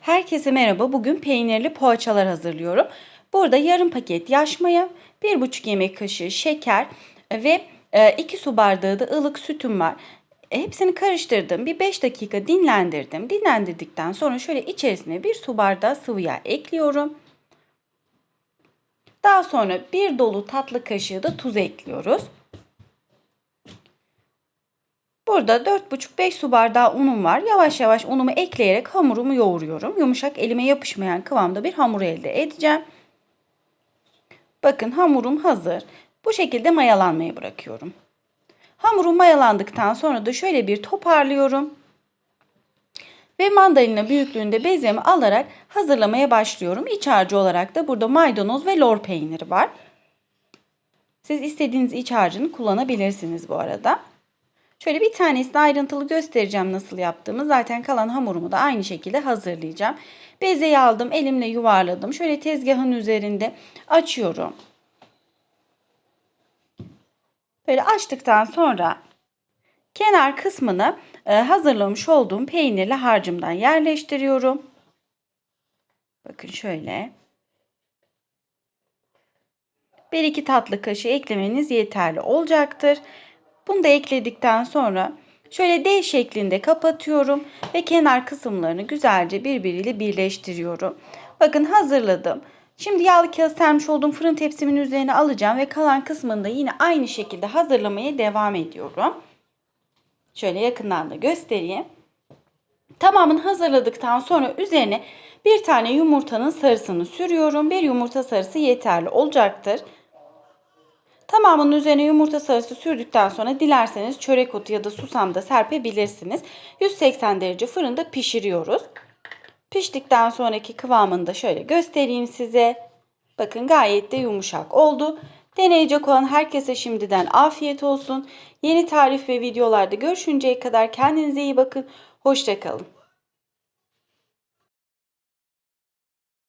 Herkese merhaba. Bugün peynirli poğaçalar hazırlıyorum. Burada yarım paket yaş maya, 1,5 yemek kaşığı şeker ve 2 su bardağı da ılık sütüm var. Hepsini karıştırdım. Bir 5 dakika dinlendirdim. Dinlendirdikten sonra şöyle içerisine bir su bardağı sıvı yağ ekliyorum. Daha sonra bir dolu tatlı kaşığı da tuz ekliyoruz. Burada 4,5-5 su bardağı unum var. Yavaş yavaş unumu ekleyerek hamurumu yoğuruyorum. Yumuşak elime yapışmayan kıvamda bir hamur elde edeceğim. Bakın hamurum hazır. Bu şekilde mayalanmaya bırakıyorum. Hamurum mayalandıktan sonra da şöyle bir toparlıyorum. Ve mandalina büyüklüğünde bezemi alarak hazırlamaya başlıyorum. İç harcı olarak da burada maydanoz ve lor peyniri var. Siz istediğiniz iç harcını kullanabilirsiniz bu arada. Şöyle bir tanesini ayrıntılı göstereceğim nasıl yaptığımı. Zaten kalan hamurumu da aynı şekilde hazırlayacağım. Bezeyi aldım, elimle yuvarladım. Şöyle tezgahın üzerinde açıyorum. Böyle açtıktan sonra kenar kısmını e, hazırlamış olduğum peynirli harcımdan yerleştiriyorum. Bakın şöyle. 1-2 tatlı kaşığı eklemeniz yeterli olacaktır. Bunu da ekledikten sonra şöyle D şeklinde kapatıyorum ve kenar kısımlarını güzelce birbiriyle birleştiriyorum. Bakın hazırladım. Şimdi yağlı kağıt sermiş olduğum fırın tepsimin üzerine alacağım ve kalan kısmını da yine aynı şekilde hazırlamaya devam ediyorum. Şöyle yakından da göstereyim. Tamamını hazırladıktan sonra üzerine bir tane yumurtanın sarısını sürüyorum. Bir yumurta sarısı yeterli olacaktır. Tamamının üzerine yumurta sarısı sürdükten sonra dilerseniz çörek otu ya da susam da serpebilirsiniz. 180 derece fırında pişiriyoruz. Piştikten sonraki kıvamını da şöyle göstereyim size. Bakın gayet de yumuşak oldu. Deneyecek olan herkese şimdiden afiyet olsun. Yeni tarif ve videolarda görüşünceye kadar kendinize iyi bakın. Hoşçakalın.